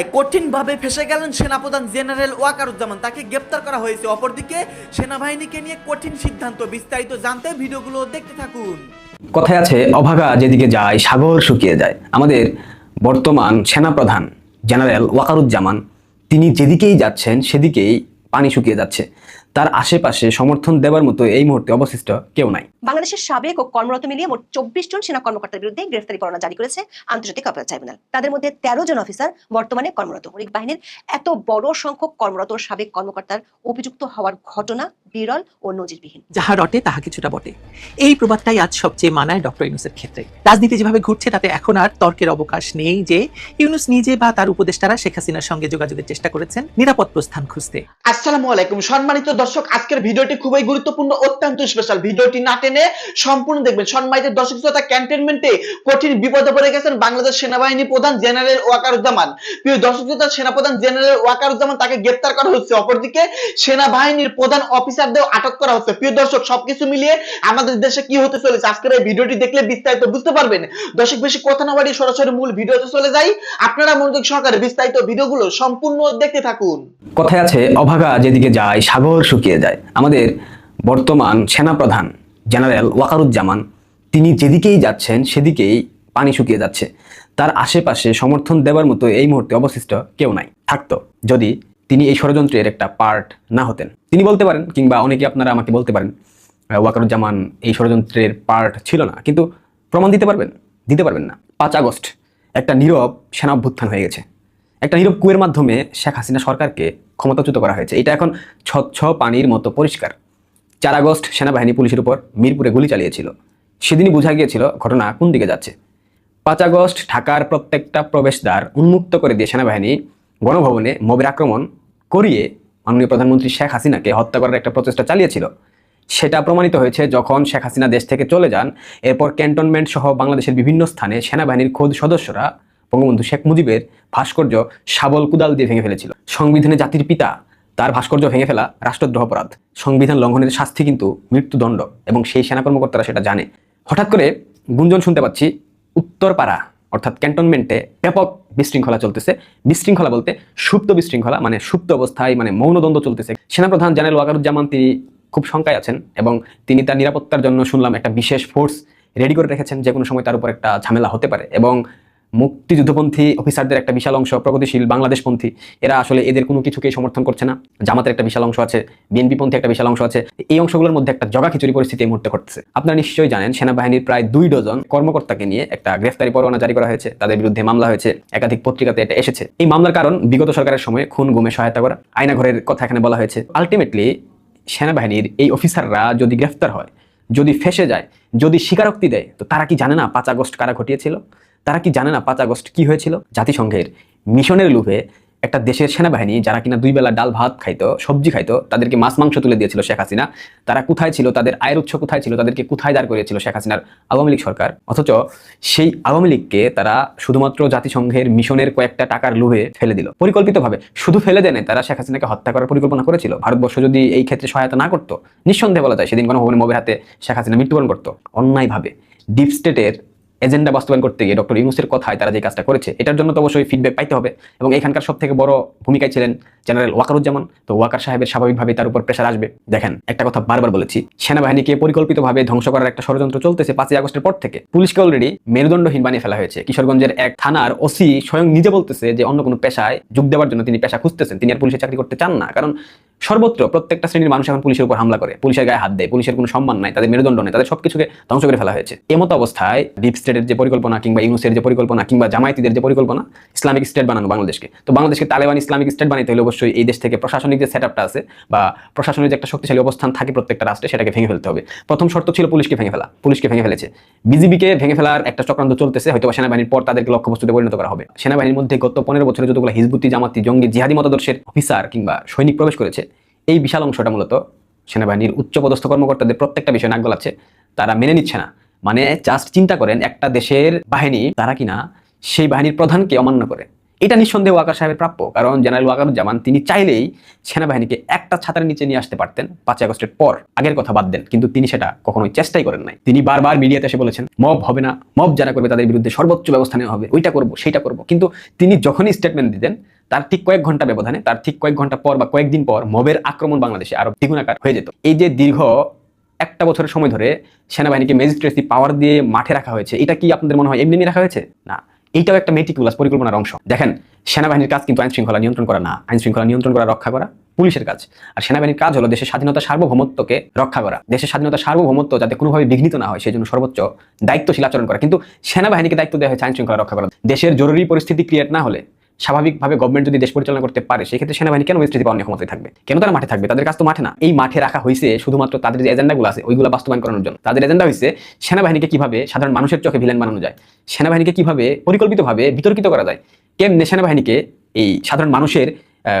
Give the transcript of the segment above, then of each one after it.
মামলায় কঠিনভাবে ফেসে গেলেন সেনাপ্রধান জেনারেল ওয়াকারুজ্জামান। তাকে গ্রেপ্তার করা হয়েছে। অপরদিকে সেনাবাহিনীকে নিয়ে কঠিন সিদ্ধান্ত। বিস্তারিত জানতে ভিডিওগুলো দেখতে থাকুন। কথায় আছে, অভাগা যেদিকে যায়, সাগর শুকিয়ে যায়। আমাদের বর্তমান সেনাপ্রধান জেনারেল ওয়াকারুজ্জামান, তিনি যেদিকেই যাচ্ছেন, সেদিকেই পানি শুকিয়ে যাচ্ছে। তার আশেপাশে সমর্থন দেওয়ার মতো এই মুহূর্তে অবশিষ্ট কেউ নাই। বাংলাদেশের সাবেক ও কর্মরত মিলিয়ে মোট চব্বিশ জন সেনা কর্মকর্তার বিরুদ্ধে গ্রেফতারি পরোয়ানা জারি করেছে আন্তর্জাতিক অপরাধ ট্রাইব্যুনাল। তাদের মধ্যে তেরো জন অফিসার বর্তমানে কর্মরত। মৌলিক বাহিনীর এত বড় সংখ্যক কর্মরত সাবেক কর্মকর্তার অভিযুক্ত হওয়ার ঘটনা বিরল ও নজিরবিহীন। যাহা রটে তাহা কিছুটা বটে। এই প্রবাদটাই আজ সবচেয়ে মানায় ডক্টর ইউনুসের ক্ষেত্রে। রাজনীতি যেভাবে ঘুরছে তাতে এখন আর তর্কের অবকাশ নেই যে ইউনুস নিজে বা তার উপদেষ্টারা শেখ হাসিনার সঙ্গে যোগাযোগের চেষ্টা করেছেন নিরাপদ প্রস্থান খুঁজতে। আসসালামু আলাইকুম। সম্মানিত দর্শক, আজকের ভিডিওটি খুবই গুরুত্বপূর্ণ, অত্যন্ত স্পেশাল ভিডিওটি না টেনে সম্পূর্ণ দেখবেন। সম্মানিত দর্শক শ্রোতা ক্যান্টনমেন্টে কঠিন বিপদে পড়ে গেছেন বাংলাদেশ সেনাবাহিনী প্রধান জেনারেল ওয়াকারুজ্জামান। প্রিয় দর্শক শ্রোতা, সেনাপ্রধান জেনারেল ওয়াকারুজ্জামান তাকে গ্রেপ্তার করা হচ্ছে। অপরদিকে সেনাবাহিনীর প্রধান অফিসারদের আটক করা হচ্ছে। প্রিয় দর্শক, সবকিছু মিলিয়ে আমাদের দেশে কি হতে চলেছে? আজকের এই ভিডিওটি দেখলে বিস্তারিত বুঝতে পারবেন। দর্শক, বেশি কথা না বাড়িয়ে সরাসরি মূল ভিডিওতে চলে যাই। আপনারা মনোযোগ সহকারে বিস্তারিত ভিডিওগুলো সম্পূর্ণ দেখতে থাকুন। কথায় আছে, অভাগা যেদিকে যায় সাগর শুকিয়ে যায়। আমাদের বর্তমান সেনাপ্রধান জেনারেল ওয়াকারুজ্জামান, তিনি যেদিকেই যাচ্ছেন সেদিকেই পানি শুকিয়ে যাচ্ছে। তার আশেপাশে সমর্থন দেওয়ার মতো এই মুহূর্তে অবশিষ্ট কেউ নাই, থাকতো। যদি তিনি এই ষড়যন্ত্রের একটা পার্ট না হতেন। তিনি বলতে পারেন, কিংবা অনেকে আপনারা আমাকে বলতে পারেন ওয়াকারুজ্জামান এই ষড়যন্ত্রের পার্ট ছিল না। কিন্তু প্রমাণ দিতে পারবেন? দিতে পারবেন না। পাঁচ আগস্ট একটা নীরব সেনা অভ্যুত্থান হয়ে গেছে। একটা নীরব কুয়ের মাধ্যমে শেখ হাসিনা সরকারকে ক্ষমতাচ্যুত করা হয়েছে। এটা এখন স্বচ্ছ পানির মতো পরিষ্কার। চার আগস্ট সেনাবাহিনী পুলিশের উপর মিরপুরে গুলি চালিয়েছিল। সেদিনই বোঝা গিয়েছিল ঘটনা কোন দিকে যাচ্ছে। পাঁচ আগস্ট ঢাকার প্রত্যেকটা প্রবেশদ্বার উন্মুক্ত করে দিয়ে সেনাবাহিনী গণভবনে মবের আক্রমণ করিয়ে মাননীয় প্রধানমন্ত্রী শেখ হাসিনাকে হত্যা করার একটা প্রচেষ্টা চালিয়েছিল। সেটা প্রমাণিত হয়েছে যখন শেখ হাসিনা দেশ থেকে চলে যান, এরপর ক্যান্টনমেন্ট সহ বাংলাদেশের বিভিন্ন স্থানে সেনাবাহিনীর খোদ সদস্যরা বঙ্গবন্ধু শেখ মুজিবের ভাস্কর্য শাবল কুদাল দিয়ে ভেঙে ফেলেছিল। সংবিধানে জাতির পিতা, তার ভাস্কর্য ভেঙে ফেলা রাষ্ট্রদ্রোহ অপরাধ। সংবিধান লঙ্ঘনের শাস্তি কিন্তু মৃত্যুদণ্ড এবং সেই সেনা কর্মকর্তারা সেটা জানে। হঠাৎ করে গুঞ্জন শুনতে পাচ্ছি, উত্তরপাড়া অর্থাৎ ক্যান্টনমেন্টে ব্যাপক বিশৃঙ্খলা চলতেছে। বিশৃঙ্খলা বলতে সুপ্ত বিশৃঙ্খলা মানে সুপ্ত অবস্থায় মানে মৌনদ্বন্দ্ব চলতেছে। সেনাপ্রধান জেনারেল ওয়াকারুজ্জামান তিনি খুব শঙ্কায় আছেন এবং তিনি তার নিরাপত্তার জন্য শুনলাম একটা বিশেষ ফোর্স রেডি করে রেখেছেন যে কোনো সময় তার উপর একটা ঝামেলা হতে পারে। এবং মুক্তিযুদ্ধপন্থী অফিসারদের একটা বিশাল অংশ, প্রগতিশীল বাংলাদেশপন্থী, এরা আসলে এদের কোনো কিছুকেই সমর্থন করছে না। জামাতের একটা বিশাল অংশ আছে, বিএনপিপন্থী একটা বিশাল অংশ আছে। এই অংশগুলোর মধ্যে একটা জগা খিচুড়ি পরিস্থিতি এই মুহূর্তে ঘটছে আপনারা নিশ্চয়ই জানেন, সেনাবাহিনীর প্রায় দুই ডজন কর্মকর্তাকে নিয়ে একটা গ্রেফতারি পরোয়ানা জারি করা হয়েছে। তাদের বিরুদ্ধে মামলা হয়েছে, একাধিক পত্রিকাতে এটা এসেছে। এই মামলার কারণ বিগত সরকারের সময় খুন, গুমে সহায়তা করা। আয়নাঘরের কথা এখানে বলা হয়েছে। আলটিমেটলি, সেনাবাহিনীর এই অফিসাররা যদি গ্রেফতার হয়, যদি ফেসে যায়, যদি স্বীকারোক্তি দেয়, তো তারা কি জানে না পাঁচ আগস্ট কারা ঘটিয়েছিল? তারা কি জানে না পাঁচ আগস্ট কি হয়েছিল? জাতিসংঘের মিশনের লোভে একটা দেশের সেনাবাহিনী যারা কিনা দুই বেলা ডাল ভাত খাইতো সবজি খাইতো তাদেরকে মাছ মাংস তুলে দিয়েছিল শেখ হাসিনা। তারা কোথায় ছিল? তাদের আয়ের উৎস কোথায় ছিল? তাদেরকে কোথায় দাঁড় করিয়েছিল শেখ হাসিনার আওয়ামী লীগ সরকার? অথচ সেই আওয়ামী লীগকে তারা শুধুমাত্র জাতিসংঘের মিশনের কয়েকটা টাকার লোভে ফেলে দিল। পরিকল্পিতভাবে শুধু ফেলে দেয় নাই, তারা শেখ হাসিনাকে হত্যা করার পরিকল্পনা করেছিল। ভারতবর্ষ যদি এই ক্ষেত্রে সহায়তা না করতো নিঃসন্দেহে বলা যায় সেদিন গণভবনে মোবের হাতে শেখ হাসিনা মৃত্যুবরণ করতো। অন্যায়ভাবে ডিপ স্টেটের এজেন্ডা বাস্তবায়ন করতে গিয়ে ডক্টর ইউনুসের কথায় তারা যে কাজটা করেছে, এটার জন্য তো অবশ্যই ফিডব্যাক পাইতে হবে। এবং এখানকার সব থেকে বড় ভূমিকায় ছিলেন জেনারেল ওয়াকারুজ্জামান। তো ওয়াকার সাহেবের স্বাভাবিকভাবে তার উপর প্রেশার আসবে। দেখেন, একটা কথা বারবার বলেছি, সেনাবাহিনীকে পরিকল্পিতভাবে ধ্বংস করার একটা ষড়যন্ত্র চলতেছে পাঁচই আগস্টের পর থেকে। পুলিশকে অলরেডি মেরুদণ্ডহীন বানিয়ে ফেলা হয়েছে। কিশোরগঞ্জের এক থানার ওসি স্বয়ং নিজে বলতেছে যে অন্য কোনো পেশায় যোগ দেওয়ার জন্য তিনি পেশা খুঁজতেছেন। তিনি আর পুলিশে চাকরি করতে চান না। কারণ সর্বত্র প্রত্যেকটা শ্রেণির মানুষ এখন পুলিশের উপর হামলা করে। পুলিশের গায়ে হাত দেয়, পুলিশের কোনো সম্মান নাই, তাদের মেরুদণ্ড নেই, তাদের সবকিছুকে ধ্বংস করে ফেলা হয়েছে। এমতো অবস্থায় ডিপ স্টেটের যে পরিকল্পনা কিংবা ইউনুসের যে পরিকল্পনা কিংবা জামায়াতিদের যে পরিকল্পনা, ইসলামিক স্টেট বানানো বাংলাদেশকে। তো বাংলাদেশকে তালেবান ইসলামিক স্টেট বানাইতে হলে অবশ্যই এই দেশ থেকে প্রশাসনিক যে সেট আছে বা প্রশাসনের যে একটা শক্তিশালী অবস্থান থাকে প্রত্যেকটা রাষ্ট্রে, সেটাকে ভেঙে ফেলতে হবে। প্রথম শর্ত ছিল পুলিশকে ভেঙে ফেলা, পুলিশকে ভেঙে ফেলেছে। বিজিবিকে ভেঙে ফেলার একটা চক্রান্ত চলতেছে হয়তো সেনাবাহিনীর পর তাদেরকে লক্ষ্যবস্তুতে পরিণত করা হবে। সেনাবাহিনীর মধ্যে গত পনেরো বছরে যতগুলো হিজবুতি, জামাতি, জঙ্গি, জিহাদি মতাদর্শের অফিসার কিংবা সৈনিক প্রবেশ করেছে এই বিশাল অংশটা মূলত সেনাবাহিনীর উচ্চপদস্থ কর্মকর্তাদের প্রত্যেকটা বিষয় নাক গলাচ্ছে, তারা মেনে নিচ্ছে না। মানে জাস্ট চিন্তা করেন, একটা দেশের বাহিনী তারা কিনা সেই বাহিনীর প্রধানকে অমান্য করে। এটা নিঃসন্দেহে ওয়াকার সাহেবের প্রাপ্য, কারণ জেনারেল ওয়াকারুজ্জামান তিনি চাইলেই সেনাবাহিনীকে একটা ছাতার নিচে নিয়ে আসতে পারতেন পাঁচই আগস্টের পর। আগের কথা বাদ দেন, কিন্তু তিনি সেটা কখনোই চেষ্টাই করেন নাই। তিনি বারবার মিডিয়াতে এসে বলেছেন, মব হবে না, মব যারা করবে তাদের বিরুদ্ধে সর্বোচ্চ ব্যবস্থা নেওয়া হবে, ওইটা করব, সেইটা করব। কিন্তু তিনি যখনই স্টেটমেন্ট দিতেন তার ঠিক কয়েক ঘণ্টা ব্যবধানে, তার ঠিক কয়েক ঘণ্টা পর বা কয়েকদিন পর মবের আক্রমণ বাংলাদেশে আরও দ্বিগুণাকার হয়ে যেত। এই যে দীর্ঘ একটা বছরের সময় ধরে সেনাবাহিনীকে ম্যাজিস্ট্রেসি পাওয়ার দিয়ে মাঠে রাখা হয়েছে, এটা কি আপনাদের মনে হয় এমনি এমনি রাখা হয়েছে? না এইটাও একটা মেটিকুলাস পরিকল্পনার অংশ। দেখেন, সেনাবাহিনীর কাজ কিন্তু আইন শৃঙ্খলা নিয়ন্ত্রণ করা না। আইন শৃঙ্খলা নিয়ন্ত্রণ করা, রক্ষা করা, পুলিশের কাজ। আর সেনাবাহিনীর কাজ হলো দেশের স্বাধীনতা সার্বভৌমত্বকে রক্ষা করা। দেশের স্বাধীনতা সার্বভৌমত্ব যাতে কোনোভাবে বিঘ্নিত না হয় সেই জন্য সর্বোচ্চ দায়িত্বশীল আচরণ করা। কিন্তু সেনাবাহিনীকে দায়িত্ব দেওয়া হয়েছে আইন শৃঙ্খলা রক্ষা করা দেশের জরুরি পরিস্থিতি ক্রিয়েট না হলে স্বাভাবিকভাবে গভর্নমেন্ট যদি দেশ পরিচালনা করতে পারে, সেক্ষেত্রে সেনাবাহিনী কেন স্থিতি পাওয়ার ক্ষমতায় থাকবে? কেন তারা মাঠে থাকবে? তাদের কাজ তো মাঠে না। এই মাঠে রাখা হয়েছে শুধুমাত্র তাদের যে এজেন্ডাগুলো আছে, ওইগুলো বাস্তবায়ন করানোর জন্য। তাদের এজেন্ডা হয়েছে সেনাবাহিনীকে কীভাবে সাধারণ মানুষের চোখে ভিলেন বানানো যায়, সেনাবাহিনীকে কীভাবে পরিকল্পিতভাবে বিতর্কিত করা যায়, কেমনে সেনাবাহিনীকে এই সাধারণ মানুষের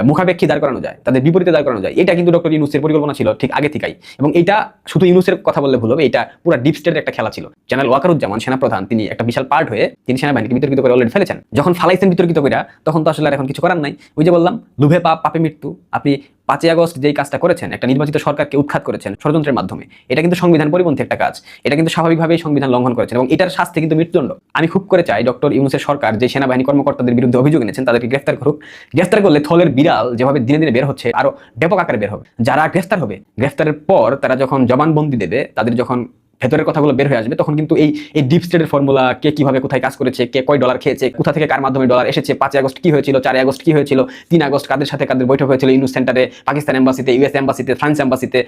মুখাপেক্ষী দাঁড় করানো যায়, তাদের বিপরীতে দাঁড় করানো যায়। এটা কিন্তু ডক্টর ইউনুসের পরিকল্পনা ছিল ঠিক আগে থেকেই। এবং এটা শুধু ইউনুসের কথা বললে ভুল হবে, এটা পুরো ডিপ স্টেটের একটা খেলা ছিল। জেনারেল ওয়াকারুজ্জামান সেনাপ্রধান, তিনি একটা বিশাল পার্ট হয়ে তিনি সেনাবাহিনীকে বিতর্কিত করে অলরেডি ফেলেছেন। যখন ফালাইছেন বিতর্কিত করে তখন তো আসলে আর এখন কিছু করার নাই। ওই যে বললাম, লুভে পাপ, পাপে মৃত্যু। আপনি পাঁচই আগস্ট যেই কাজটা করেছেন, একটা নির্বাচিত সরকারকে উৎখাত করেছেন ষড়যন্ত্রের মাধ্যমে, এটা কিন্তু সংবিধান পরিপন্থী একটা কাজ। এটা কিন্তু স্বাভাবিকভাবেই সংবিধান লঙ্ঘন করেছেন এবং এটার শাস্তি কিন্তু মৃত্যুদণ্ড। আমি খুব করে চাই ডক্টর ইউনুসের সরকার যে সেনাবাহিনী কর্মকর্তাদের বিরুদ্ধে অভিযোগ এনেছেন, তাদেরকে গ্রেফতার করুক। গ্রেফতার করলে থলের বিড়াল যেভাবে দিনে দিনে বের হচ্ছে আরও ব্যাপক আকারে বের হবে। যারা গ্রেফতার হবে, গ্রেফতারের পর তারা যখন জবানবন্দি দেবে, তাদের যখন ভেতরের কথাগুলো বের হয়ে আসবে, তখন কিন্তু এই এই ডিপ স্টেটের ফর্মুলা কে কীভাবে কোথায় কাজ করেছে, কে কয় ডলার খেয়েছে, কোথা থেকে কার মাধ্যমে ডলার এসেছে, পাঁচই আগস্ট কি হয়েছিল, চারই আগস্ট কি হয়েছিল, তিন আগস্ট কাদের সাথে কাদের বৈঠক হয়েছিল ইউনুস সেন্টারে পাকিস্তান এম্বাসিতে ইউএস এম্বাসিতে ফ্রান্স এম্বাসিতে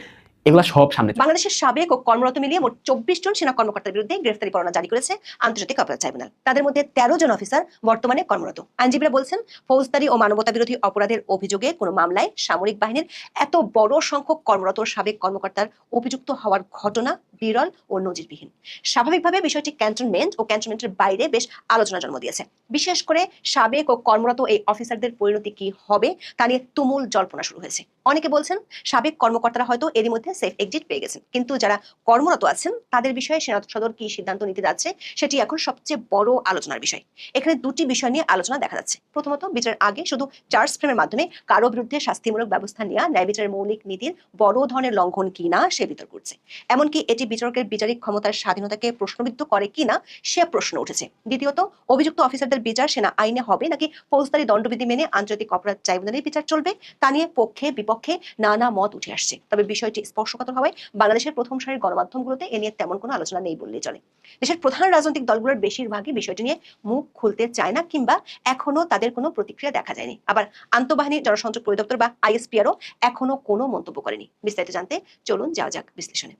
এগুলো সব সামনে বাংলাদেশের সাবেক ও কর্মরত মিলিয়ে মোট চব্বিশ জন সেনা কর্মকর্তার বিরুদ্ধে গ্রেফতারি পরোয়ানা জারি করেছে আন্তর্জাতিক অপরাধ ট্রাইব্যুনাল। তাদের মধ্যে তেরো জন অফিসার বর্তমানে কর্মরত। আইনজীবীরা বলছেন, ফৌজদারি ও মানবতা বিরোধী অপরাধের অভিযোগে কোনো মামলায় সামরিক বাহিনীর এত বড় সংখ্যক কর্মরত সাবেক কর্মকর্তার অভিযুক্ত হওয়ার ঘটনা বিরল ও নজিরবিহীন। স্বাভাবিকভাবে বিষয়টি ক্যান্টনমেন্ট ও ক্যান্টনমেন্টের বাইরে বেশ আলোচনা জন্ম দিয়েছে। বিশেষ করে সাবেক ও কর্মরত এই অফিসারদের পরিণতি কি হবে তা নিয়ে তুমুল জল্পনা শুরু হয়েছে। অনেকে বলছেন, সাবেক কর্মকর্তারা হয়তো এরই মধ্যে সেফ এক্সিট পেয়ে গেছেন। কিন্তু যারা কর্মরত আছেন, তাদের বিষয়ে সেনা সদর কি সিদ্ধান্ত নিতে যাচ্ছে, সেটি এখন সবচেয়ে বড় আলোচনার বিষয়। এখানে দুটি বিষয় নিয়ে আলোচনা দেখা যাচ্ছে। প্রথমত, বিচারের আগে শুধু চার্জ ফ্রেমের মাধ্যমে কারও বিরুদ্ধে শাস্তিমূলক ব্যবস্থা নেওয়া ন্যায় বিচারের মৌলিক নীতির বড় ধরনের লঙ্ঘন কিনা সে বিতর্ক করছে। এমনকি এটি বিচারকের বিচারিক ক্ষমতার স্বাধীনতাকে প্রশ্নবিদ্ধ করে কিনা সে প্রশ্ন উঠেছে। দ্বিতীয়ত, অভিযুক্ত অফিসারদের বিচার সেনা আইনে হবে নাকি ফৌজদারি দণ্ডবিধি মেনে আন্তর্জাতিক অপরাধ ট্রাইব্যুনালের বিচার চলবে, তা নিয়ে পক্ষে বিপক্ষে নানা মত উঠে আসছে। তবে বিষয়টি স্পর্শকাতর হওয়ায় বাংলাদেশের প্রথম সারির গণমাধ্যমগুলোতে এ নিয়ে তেমন কোনো আলোচনা নেই বললেই চলে। দেশের প্রধান রাজনৈতিক দলগুলোর বেশিরভাগই বিষয়টি নিয়ে মুখ খুলতে চায় না কিংবা এখনও তাদের কোনো প্রতিক্রিয়া দেখা যায়নি। আবার আন্তঃবাহিনী জনসংযোগ পরিদপ্তর বা আইএসপিআরও এখনও কোনো মন্তব্য করেনি। বিস্তারিত জানতে চলুন যাওয়া যাক বিশ্লেষণে।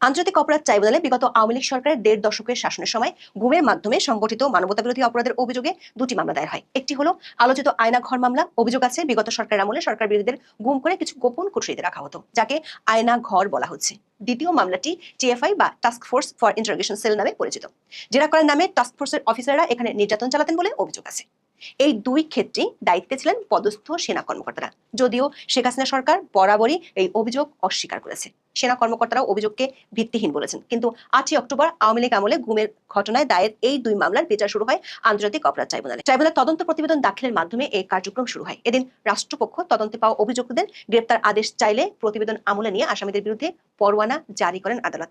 আন্তর্জাতিক অপরাধ ট্রাইব্যুনালে বিগত আওয়ামী লীগ সরকারের দেড় দশকের শাসনের সময় গুমের মাধ্যমে সংগঠিত মানবতা বিরোধী অপরাধের অভিযোগে দুটি মামলা দায়ের হয়। একটি হলো আলোচিত আয়না ঘর মামলা, অভিযোগ আছে বিগত সরকারের আমলে সরকার বিরোধীদের গুম করে কিছু গোপন কুঠরিতে রাখা হতো, যাকে আয়না ঘর বলা হচ্ছে। দ্বিতীয় মামলাটি টিএফআই বা task force for interrogation cell নামে পরিচিত। জেরা করার নামে টাস্ক ফোর্সের অফিসাররা এখানে নির্যাতন চালাতেন বলে অভিযোগ আছে। এই দুই ক্ষেত্রেই দায়িত্বে ছিলেন পদস্থ সেনা কর্মকর্তারা, যদিও শেখ হাসিনা সরকার বরাবরই এই অভিযোগ অস্বীকার করেছে। সেনা কর্মকর্তারা অভিযোগকে ভিত্তিহীন বলেছেন। কিন্তু আটই অক্টোবর আওয়ামী লীগ আমলে গুমের ঘটনায় দায়ের এই দুই মামলার বিচার শুরু হয় আন্তর্জাতিক অপরাধ ট্রাইব্যুনালে। ট্রাইব্যুনাল তদন্ত প্রতিবেদন দাখিলের মাধ্যমে এই কার্যক্রম শুরু হয়। এদিন রাষ্ট্রপক্ষ তদন্তে পাওয়া অভিযুক্তদের গ্রেপ্তার আদেশ চাইলে প্রতিবেদন আমলে নিয়ে আসামিদের বিরুদ্ধে পরোয়ানা জারি করেন আদালত।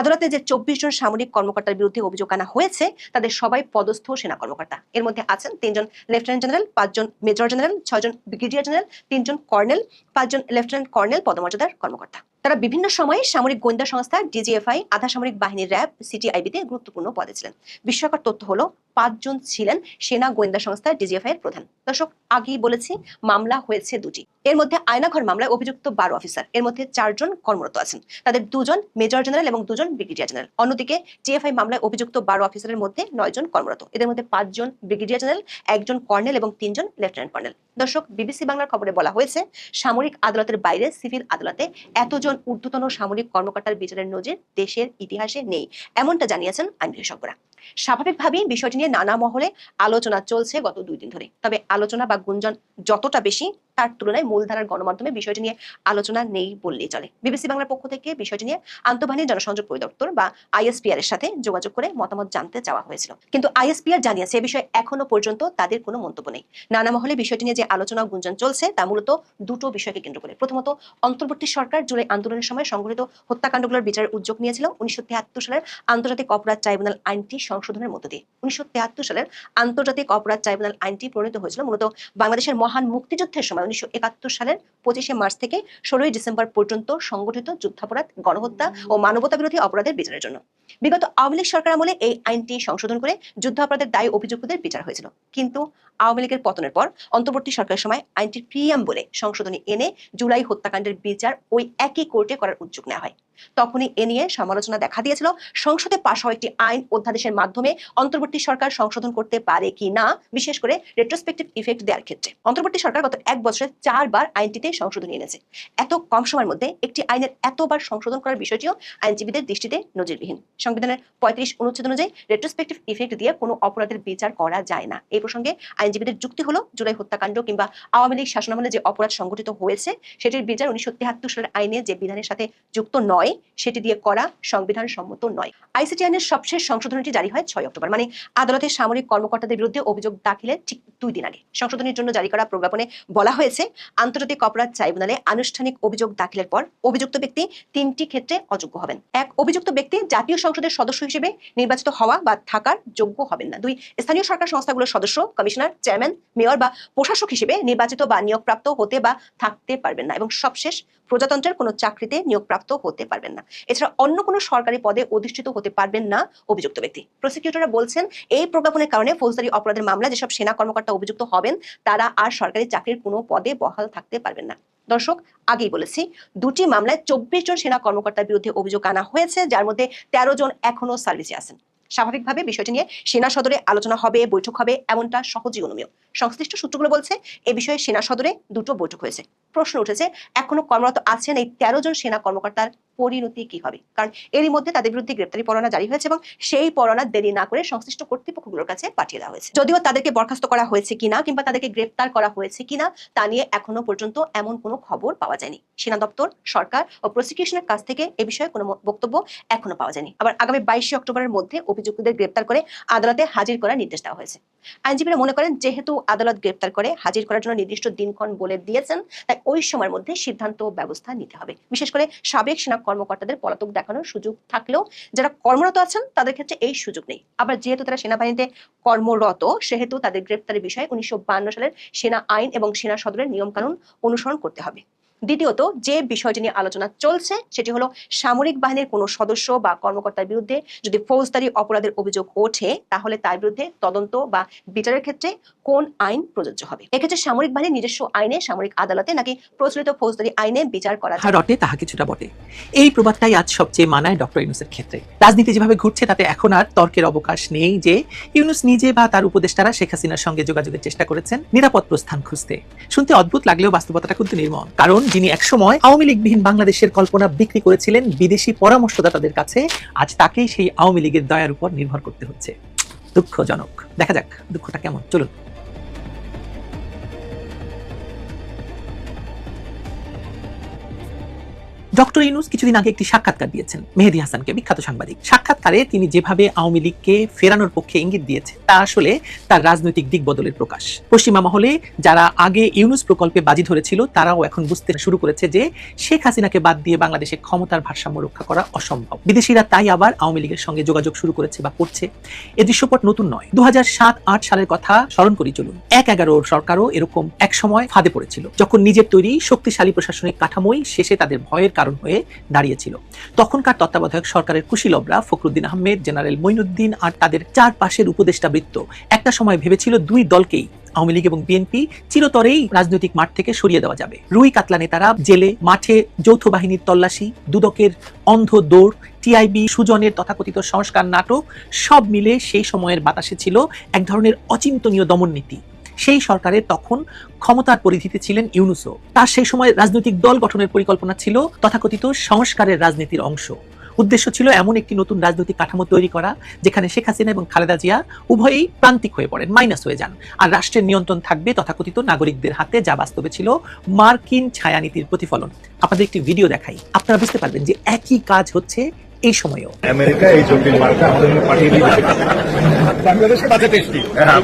আদালতে যে চব্বিশ জন সামরিক কর্মকর্তার বিরুদ্ধে অভিযোগ আনা হয়েছে, তাদের সবাই পদস্থ সেনা কর্মকর্তা। এর মধ্যে আছেন তিনজন লেফটেন্যান্ট জেনারেল পাঁচজন মেজর জেনারেল ছয়জন ব্রিগেডিয়ার জেনারেল তিনজন কর্নেল পাঁচজন লেফটেন্যান্ট কর্নেল, পদমর্যাদার কর্মকর্তা। তারা বিভিন্ন সময়ে সামরিক গোয়েন্দা সংস্থা ডিজিএফআই আধা সামরিক বাহিনীর র্যাব সিটিআইবিতে গুরুত্বপূর্ণ পদে ছিলেন। বিস্ময়কর তথ্য হলো পাঁচজন ছিলেন সেনা গোয়েন্দা সংস্থা ডিজিএফআই এর প্রধান। দর্শক, আগেই বলেছি, মামলা হয়েছে দুটি। এর মধ্যে আয়নাঘর মামলায় অভিযুক্ত বারো অফিসার। এর মধ্যে চারজন কর্মরত আছেন। তাদের দুজন মেজর জেনারেল এবং দুজন ব্রিগেডিয়ার জেনারেল। অন্যদিকে টিএফআই মামলায় অভিযুক্ত বারো অফিসারের মধ্যে নয়জন কর্মরত। এদের মধ্যে পাঁচজন ব্রিগেডিয়ার জেনারেল, একজন কর্নেল এবং তিনজন লেফটেন্যান্ট কর্নেল। দর্শক বিবিসি বাংলার খবরে বলা হয়েছে, সামরিক আদালতের বাইরে সিভিল আদালতে এতজন ঊর্ধ্বতন সামরিক কর্মকর্তার বিচারের নজির দেশের ইতিহাসে নেই, এমনটা জানিয়েছেন আইন বিশেষজ্ঞরা। স্বাভাবিকভাবেই বিষয়টি নিয়ে নানা মহলে আলোচনা চলছে গত দুই দিন ধরে তবে আলোচনা বা গুঞ্জন যতটা বেশি তার তুলনায় মূলধারার গণমাধ্যমে বিষয়টি নিয়ে আলোচনা নেই বললেই চলে। বিবিসি বাংলার পক্ষ থেকে বিষয়টি নিয়ে আন্তঃবাহিনী জনসংযোগ পরিদপ্তর বা আইএসপিআর এর সাথে যোগাযোগ করে মতামত জানতে চাওয়া হয়েছিল। কিন্তু আইএসপিআর জানিয়েছে, এ বিষয়ে এখনও পর্যন্ত তাদের কোনো মন্তব্য নেই। নানা মহলে বিষয়টি নিয়ে যে আলোচনা গুঞ্জন চলছে, তা মূলত দুটো বিষয়কে কেন্দ্র করে। প্রথমত, অন্তর্বর্তী সরকার জুলাই আন্দোলনের সময় সংঘটিত হত্যাকাণ্ডগুলোর বিচারের উদ্যোগ নিয়েছিল উনিশশো তিয়াত্তর সালের আন্তর্জাতিক অপরাধ ট্রাইব্যুনাল আইনটি সংশোধনের মধ্য দিয়ে। উনিশশো তিয়াত্তর সালের আন্তর্জাতিক অপরাধ ট্রাইব্যুনাল আইনটি প্রণীত হয়েছিল। মূলত বাংলাদেশের মহান মুক্তিযুদ্ধের সময় উনিশশো একাত্তর সালের পঁচিশে মার্চ থেকে ষোলোই ডিসেম্বর পর্যন্ত সংগঠিত যুদ্ধাপরাধ, গণহত্যা ও মানবতা বিরোধী অপরাধের বিচারের জন্য। বিগত আওয়ামী লীগ সরকার আমলে এই আইনটি সংশোধন করে যুদ্ধাপরাধের দায়ী অভিযুক্তদের বিচার হয়েছিল। কিন্তু আওয়ামী লীগের পতনের পর অন্তর্বর্তী সরকারের সময় আইনটি প্রিয়াম বলে সংশোধনী এনে জুলাই হত্যাকাণ্ডের বিচার ওই একই কোর্টে করার উদ্যোগ নেওয়া হয়। তখনই এ নিয়ে সমালোচনা দেখা দিয়েছিল। সংসদে পাশ হওয়া একটি আইন অধ্যাদেশের মাধ্যমে অন্তর্বর্তী সরকার সংশোধন করতে পারে কি না, বিশেষ করে রেট্রোস্পেক্টিভ ইফেক্ট দেওয়ার ক্ষেত্রে। অন্তর্বর্তী সরকার গত এক বছরে চারবার আইনটিতে সংশোধনী এনেছে। এত কম সময়ের মধ্যে একটি আইনের এতবার সংশোধন করার বিষয়টিও আইনজীবীদের দৃষ্টিতে নজিরবিহীন। সংবিধানের পঁয়ত্রিশ অনুচ্ছেদ অনুযায়ী রেট্রোস্পেক্টিভ ইফেক্ট দিয়ে কোনো অপরাধের বিচার করা যায় না। এই প্রসঙ্গে আইনজীবীদের যুক্তি হলো, জুলাই হত্যাকাণ্ড কিংবা আওয়ামী লীগ শাসনামলে যে অপরাধ সংঘটিত হয়েছে, সেটির বিচার উনিশশো তিয়াত্তর সালের আইনে যে বিধানের সাথে যুক্ত নয় সেটি দিয়ে করা সংবিধান সম্মত নয়। আইসিটি আইনের সবশেষ সংশোধনীটি জারি হয় ছয় অক্টোবর মানে আদালতের সামরিক কর্মকর্তাদের বিরুদ্ধে অভিযোগ দাখিলের ঠিক দুই দিন আগে। সংশোধনীর জন্য জারি করা প্রজ্ঞাপনে বলা হয়েছে, আন্তর্জাতিক অপরাধ ট্রাইব্যুনালে আনুষ্ঠানিক অভিযোগ দাখিলের পর অভিযুক্ত ব্যক্তি তিনটি ক্ষেত্রে অযোগ্য হবেন। এক, অভিযুক্ত ব্যক্তি জাতীয় সংসদের সদস্য হিসেবে নির্বাচিত হওয়া বা থাকার যোগ্য হবেন না। দুই, স্থানীয় সরকার সংস্থাগুলোর সদস্য, কমিশনার, চেয়ারম্যান, মেয়র বা প্রশাসক হিসেবে নির্বাচিত বা নিয়োগপ্রাপ্ত হতে বা থাকতে পারবেন না এবং সবশেষ প্রজাতন্ত্রের কোনো চাকরিতে নিয়োগপ্রাপ্ত হতে পারবেন না। এছাড়া অন্য কোনো সরকারি পদে অধিষ্ঠিত হতে পারবেন না অভিযুক্ত ব্যক্তি। প্রসিকিউটররা বলছেন, এই প্রজ্ঞাপনের কারণে ফৌজদারি অপরাধের মামলা যেসব সেনা কর্মকর্তা অভিযুক্ত হবেন, তারা আর সরকারি চাকরির কোনো পদে বহাল থাকতে পারবেন না। দর্শক, আগেই বলেছি, দুটি মামলায় চব্বিশ জন সেনা কর্মকর্তার বিরুদ্ধে অভিযোগ আনা হয়েছে, যার মধ্যে তেরো জন এখনও সার্ভিসে আছেন। স্বাভাবিকভাবে বিষয়টি নিয়ে সেনা সদরে আলোচনা হবে, বৈঠক হবে, এমনটা সহজেই অনুমেয়। সংশ্লিষ্ট সূত্রগুলো বলছে, এ বিষয়ে সেনা সদরে দুটো বৈঠক হয়েছে। প্রশ্ন উঠেছে, এখনও কর্মরত আছেন এই তেরো জন সেনা কর্মকর্তার পরিণতি কি হবে? কারণ এরই মধ্যে তাদের বিরুদ্ধে গ্রেপ্তারি পরোয়ানা জারি হয়েছে এবং সেই পরোয়ানা দেরি না করে সংশ্লিষ্ট কর্তৃপক্ষগুলোর কাছে পাঠিয়ে দেওয়া হয়েছে। যদিও তাদেরকে বরখাস্ত করা হয়েছে কিনা কিংবা তাদেরকে গ্রেপ্তার করা হয়েছে কিনা তা নিয়ে এখনও পর্যন্ত এমন কোনো খবর পাওয়া যায়নি। সেনা দপ্তর, সরকার ও প্রসিকিউশনের কাছ থেকে এ বিষয়ে কোনো বক্তব্য এখনও পাওয়া যায়নি। আবার আগামী বাইশে অক্টোবরের মধ্যে অভিযুক্তদের গ্রেপ্তার করে আদালতে হাজির করার নির্দেশ দেওয়া হয়েছে। আইনজীবীরা মনে করেন, যেহেতু আদালত গ্রেপ্তার করে হাজির করার জন্য নির্দিষ্ট দিনক্ষণ বলে দিয়েছেন, তাই ওই সময়ের মধ্যে সিদ্ধান্ত ব্যবস্থা নিতে হবে। বিশেষ করে সাবেক সেনা কর্মকর্তাদের পলাতক দেখানোর সুযোগ থাকলেও যারা কর্মরত আছেন, তাদের ক্ষেত্রে এই সুযোগ নেই। আবার যেহেতু তারা সেনাবাহিনীতে কর্মরত, সেহেতু তাদের গ্রেপ্তারের বিষয়ে উনিশশো সালের সেনা আইন এবং সেনা সদরের নিয়মকানুন অনুসরণ করতে হবে। দ্বিতীয়ত, যে বিষয়টি নিয়ে আলোচনা চলছে, সেটি হলো সামরিক বাহিনীর কোনো সদস্য বা কর্মকর্তার বিরুদ্ধে যদি ফৌজদারি অপরাধের অভিযোগ ওঠে, তাহলে তার বিরুদ্ধে তদন্ত বা বিচারের ক্ষেত্রে কোন আইন প্রযোজ্য হবে? এক্ষেত্রে সামরিক বাহিনীর নিজস্ব আইনে, সামরিক আদালতে নাকি প্রচলিত ফৌজদারি আইনে বিচার করা তাহা রটে তাহা কিছুটা বটে। এই প্রবাদটাই আজ সবচেয়ে মানায় ডক্টর ইউনুসের ক্ষেত্রে। রাজনীতি যেভাবে ঘুরছে, তাতে এখন আর তর্কের অবকাশ নেই যে ইউনুস নিজে বা তার উপদেষ্টারা শেখ হাসিনার সঙ্গে যোগাযোগের চেষ্টা করেছেন নিরাপদ প্রস্থান খুঁজতে। শুনতে অদ্ভুত লাগলেও বাস্তবতাটা কিন্তু নির্মম। কারণ যিনি একসময় আওয়ামী লীগবিহীন বাংলাদেশের কল্পনা বিক্রি করেছিলেন, বিদেশি পরামর্শদাতাদের কাছে, আজ তাকেই সেই আওয়ামী লীগের দয়ার উপর নির্ভর করতে হচ্ছে। দুঃখজনক। দেখা যাক দুঃখটা কেমন। চলুন। ডক্টর ইউনুস কিছুদিন আগে একটি সাক্ষাৎকার দিয়েছেন, মেহেদি হাসানকে, বিখ্যাত সাংবাদিক। সাক্ষাৎকারে তিনি যেভাবে আওয়ামী লীগকে ফেরানোর পক্ষে ইঙ্গিত দিয়েছেন তা আসলে তার রাজনৈতিক দিক বদলের প্রকাশ। পশ্চিমা মহলে যারা আগে ইউনুস প্রকল্পে বাজি ধরেছিল, তারাও এখন বুঝতে শুরু করেছে যে শেখ হাসিনাকে বাদ দিয়ে বাংলাদেশে ক্ষমতার ভারসাম্য রক্ষা করা অসম্ভব। বিদেশিরা তাই আবার আওয়ামী লীগের সঙ্গে যোগাযোগ শুরু করেছে বা করছে। এ দৃশ্যপট নতুন নয়। দু সাত আট সালের কথা স্মরণ করি, চলুন। এক এগারোর সরকারও এরকম এক সময় ফাঁদে পড়েছিল। যখন নিজের তৈরি শক্তিশালী প্রশাসনিক কাঠামোই শেষে তাদের ভয়ের কারণ হয়ে দাঁড়িয়েছিল। তখনকার তত্ত্বাবধায়ক সরকারের কুশীলবরা ফখরুদ্দিন আহমেদ, জেনারেল মইনুদ্দিন আর তাদের চারপাশের উপদেষ্টা বৃত্ত একটা সময় ভেবেছিল দুই দলকেই, আওয়ামী লীগ এবং বিএনপি, চিরতরেই রাজনৈতিক মাঠ থেকে সরিয়ে দেওয়া যাবে। রুই কাতলা নেতারা জেলে, মাঠে যৌথ বাহিনীর তল্লাশি, দুদকের অন্ধ দৌড়, টিআইবি, সুজনের তথাকথিত সংস্কার নাটক, সব মিলে সেই সময়ের বাতাসে ছিল এক ধরনের অচিন্তনীয় দমন নীতি সেই সরকারের তখন ক্ষমতার পরিধিতে ছিলেন ইউনুসও। তার সেই সময় রাজনৈতিক দল গঠনের পরিকল্পনা ছিল তথাকথিত সংস্কারের রাজনীতির অংশ। উদ্দেশ্য ছিল এমন একটি নতুন রাজনৈতিক কাঠামো তৈরি করা, যেখানে শেখ হাসিনা এবং খালেদা জিয়া উভয়ই প্রান্তিক হয়ে পড়েন, মাইনাস হয়ে যান। আর রাষ্ট্রের নিয়ন্ত্রণ থাকবে তথাকথিত নাগরিকদের হাতে, যা বাস্তবে ছিল মার্কিন ছায়ানীতির প্রতিফলন। আপনাদের একটি ভিডিও দেখাই। আপনারা বুঝতে পারবেন যে একই কাজ হচ্ছে এই সময়েও। আমেরিকা এই জটিল মার্কা আমাদের পাঠিয়ে দিয়েছে বাংলাদেশে হ্যাঁ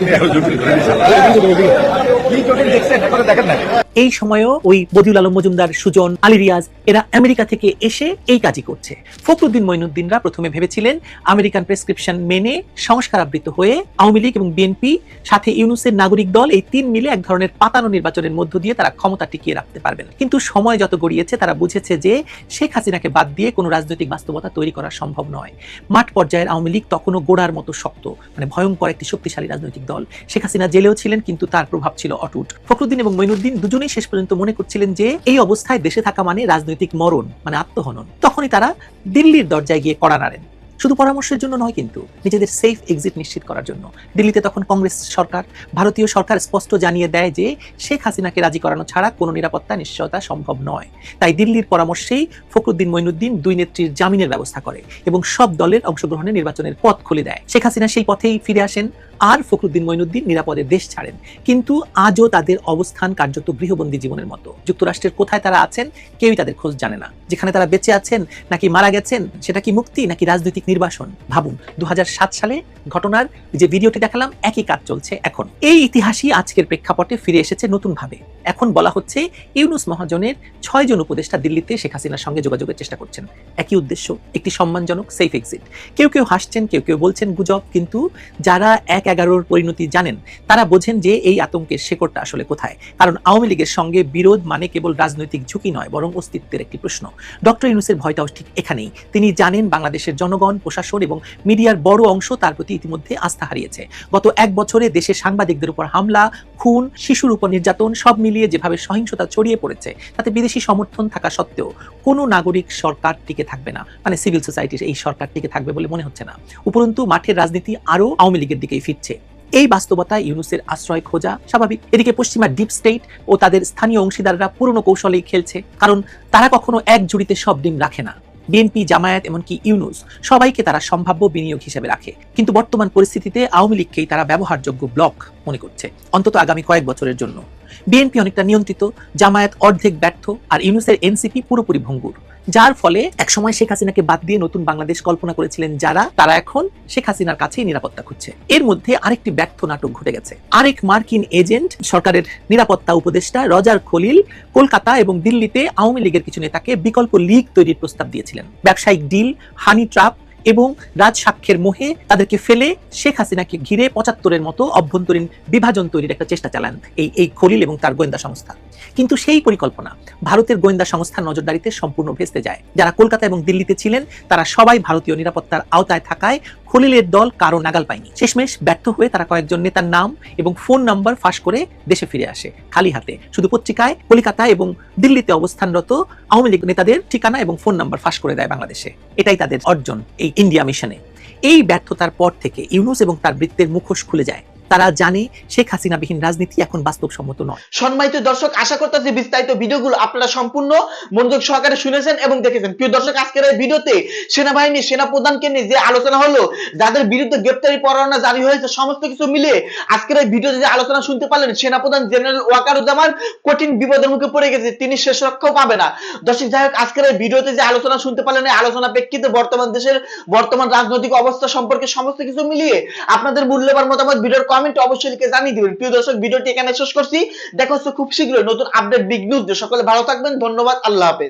এই সময়েও ওই বদিউল আলম মজুমদার সুজন আলী রিয়াজ এরা আমেরিকা থেকে এসে এই কাজই করছে। ফখরুদ্দিন মইনুদ্দিনরা প্রথমে ভেবেছিলেন আমেরিকান প্রেসক্রিপশন মেনে সংস্কার আবৃত হয়ে আওয়ামী লীগ এবং বিএনপি সাথে ইউনুসের নাগরিক দল এই তিন মিলে এক ধরনের পাতানো নির্বাচনের মধ্য দিয়ে তারা ক্ষমতা টিকিয়ে রাখতে পারবেন। কিন্তু সময় যত গড়িয়েছে তারা বুঝেছে যে শেখ হাসিনাকে বাদ দিয়ে কোনো রাজনৈতিক বাস্তবতা তৈরি করা সম্ভব নয়। মাঠ পর্যায়ের আওয়ামী লীগ তখনও গোড়ার মতো শক্ত মানে ভয়ঙ্কর একটি শক্তিশালী রাজনৈতিক দল। শেখ হাসিনা জেলেও ছিলেন, কিন্তু তার প্রভাব ছিল অটুট। ফখরুদ্দিন এবং মইনুদ্দিন দুজনেই শেষ পর্যন্ত মনে করছিলেন যে, এই অবস্থায় দেশে থাকা মানে রাজনৈতিক মরণ মানে আত্মহনন। তখনই তারা দিল্লির দরজায় গিয়ে কড়া নাড়েন। শুধু পরামর্শের জন্য নয় কিন্তু নিজেদের সেফ এক্সিট নিশ্চিত করার জন্য। দিল্লিতে তখন কংগ্রেস সরকার, ভারতীয় সরকার স্পষ্ট জানিয়ে দেয় যে শেখ হাসিনাকে রাজি করানো ছাড়া কোনো নিরাপত্তা, নিশ্চয়তা সম্ভব নয়। তাই দিল্লির পরামর্শেই ফখরুদ্দিন মইনুদ্দিন দুই নেত্রীর জামিনের ব্যবস্থা করে এবং সব দলের অংশগ্রহণে নির্বাচনের পথ খুলে দেয়। শেখ হাসিনা সেই পথেই ফিরে আসেন আর ফখরুদ্দিন মইনুদ্দিন নিরাপদে দেশ ছাড়েন। কিন্তু আজও তাদের অবস্থান কার্যত গৃহবন্দী জীবনের মতো। যুক্তরাষ্ট্রের কোথায় তারা আছেন, কেউই তাদের খোঁজ জানে না। যেখানে তারা বেঁচে আছেন, নাকি মারা গেছেন, সেটা কি মুক্তি, নাকি রাজনৈতিক নির্বাসন। ভাবুন দু হাজার সাত সালে ঘটনার যে ভিডিওটি দেখালাম, একই কাজ চলছে এখন। এই ইতিহাসই আজকের প্রেক্ষাপটে ফিরে এসেছে নতুন ভাবে এখন বলা হচ্ছে ইউনুস মহাজনের ছয়জন উপদেষ্টা দিল্লিতে শেখ হাসিনার সঙ্গে যোগাযোগের চেষ্টা করছেন। একই উদ্দেশ্য, একটি সম্মানজনক সেফ এক্সিট কেউ কেউ হাসছেন, কেউ কেউ বলছেন গুজব, কিন্তু যারা এক এগারোর পরিণতি জানেন, তারা বোঝেন যে এই আতঙ্কের শেকড়টা আসলে কোথায়। কারণ আওয়ামী লীগের সঙ্গে বিরোধ মানে কেবল রাজনৈতিক ঝুঁকি নয়, বরং অস্তিত্বের একটি প্রশ্ন। ডক্টর ইউনুসের ভয়টাও ঠিক এখানেই। তিনি জানেন বাংলাদেশের জনগণ, প্রশাসন এবং মিডিয়ার বড় অংশ তার প্রতি ইতিমধ্যে আস্থা হারিয়েছে। গত এক বছরে দেশের সাংবাদিকদের উপর হামলা, খুন, শিশুর উপর নির্যাতন সব মিলিয়ে যেভাবে সহিংসতা ছড়িয়ে পড়েছে, তাতে বিদেশি সমর্থন থাকা সত্ত্বেও কোনো নাগরিক সরকার টিকে থাকবে না। মানে সিভিল সোসাইটির এই সরকার টিকে থাকবে বলে মনে হচ্ছে না। উপরন্তু মাঠের রাজনীতি আরও আওয়ামী লীগের দিকেই ফিরছে। এই বাস্তবতায় ইউনুসের আশ্রয় খোঁজা স্বাভাবিক। এদিকে পশ্চিমা ডিপ স্টেট ও তাদের স্থানীয় অংশীদাররা পুরনো কৌশলেই খেলছে, কারণ তারা কখনো এক জুড়িতে সব ডিম রাখে না। বিএনপি, জামায়াত এমনকি ইউনুস সবাইকে তারা সম্ভাব্য বিনিয়োগ হিসেবে রাখে। কিন্তু বর্তমান পরিস্থিতিতে আওয়ামী লীগকেই তারা ব্যবহারযোগ্য ব্লক মনে করছে, অন্তত আগামী কয়েক বছরের জন্য। বিএনপি অনেকটা নিয়ন্ত্রিত, জামায়াত অর্ধেক ব্যর্থ আর ইউনুসের এনসিপি পুরোপুরি ভঙ্গুর। যার ফলে একসময় শেখ হাসিনাকে বাদ দিয়ে নতুন বাংলাদেশ কল্পনা করেছিলেন যারা, তারা এখন শেখ হাসিনার কাছেই নিরাপত্তা খুঁজছে। এর মধ্যে আরেকটি ব্যর্থ নাটক ঘটে গেছে। আরেক মার্কিন এজেন্ট, সরকারের নিরাপত্তা উপদেষ্টা রজার খলিল, কলকাতা এবং দিল্লিতে আওয়ামী লীগের কিছু নেতাকে বিকল্প লীগ তৈরির প্রস্তাব দিয়েছিলেন। ব্যবসায়িক ডিল, হানি ট্রাপ এবং রাজ সাক্ষ্যের মোহে তাদেরকে ফেলে শেখ হাসিনাকে ঘিরে পঁচাত্তরের মতো অভ্যন্তরীণ বিভাজন তৈরির একটা চেষ্টা চালান এই এই খলিল এবং তার গোয়েন্দা সংস্থা। কিন্তু সেই পরিকল্পনা ভারতের গোয়েন্দা সংস্থার নজরদারিতে সম্পূর্ণ ভেস্তে যায়। যারা কলকাতা এবং দিল্লিতে ছিলেন, তারা সবাই ভারতীয় নিরাপত্তার আওতায় থাকায় খলিলের দল কারও নাগাল পায়নি। শেষমেশ ব্যর্থ হয়ে তারা কয়েকজন নেতার নাম এবং ফোন নাম্বার ফাঁস করে দেশে ফিরে আসে। খালি হাতে। শুধু পত্রিকায়, কলিকাতা এবং দিল্লিতে অবস্থানরত আওয়ামী লীগ নেতাদের ঠিকানা এবং ফোন নাম্বার ফাঁস করে দেয় বাংলাদেশে। এটাই তাদের অর্জন এই ইন্ডিয়া মিশনে। এই ব্যর্থতার পর থেকে ইউনুস এবং তার বৃত্তের মুখোশ খুলে যায়। তারা জানে শেখ হাসিনাবিহীন রাজনীতি এখন বাস্তবসম্মত নয়। সম্মানিত দর্শক, আশা করতেছি বিস্তারিত ভিডিওগুলো আপনারা সম্পূর্ণ মনোযোগ সহকারে শুনেছেন এবং দেখেছেন। প্রিয় দর্শক, আজকের এই ভিডিওতে সেনাবাহিনী সেনা প্রধানকে নিয়ে যে আলোচনা হলো, যাদের বিরুদ্ধে গ্রেপ্তারি পরোয়ানা জারি হয়েছে, সমস্ত কিছু মিলে আজকের এই ভিডিওতে যে আলোচনা শুনতে পারলেন, সেনাপ্রধান জেনারেল ওয়াকারুজ্জামান কঠিন বিপদের মুখে পড়ে গেছে, তিনি শেষ রক্ষাও পাবে না। দর্শক, যাই হোক, আজকের এই ভিডিওতে যে আলোচনা শুনতে পারলেন, এই আলোচনা প্রেক্ষিতে বর্তমান দেশের বর্তমান রাজনৈতিক অবস্থা সম্পর্কে সমস্ত কিছু মিলিয়ে আপনাদের মূল্যবান মতামত, ভিডিওর কমেন্টে অবশ্যই লিখে জানিয়ে দিবেন। প্রিয় দর্শক, ভিডিওটি এখানে শেষ করছি। দেখা হচ্ছে খুব শীঘ্রই নতুন আপডেট বিগ নিউজ সকলে ভালো থাকবেন, ধন্যবাদ, আল্লাহ হাফেজ।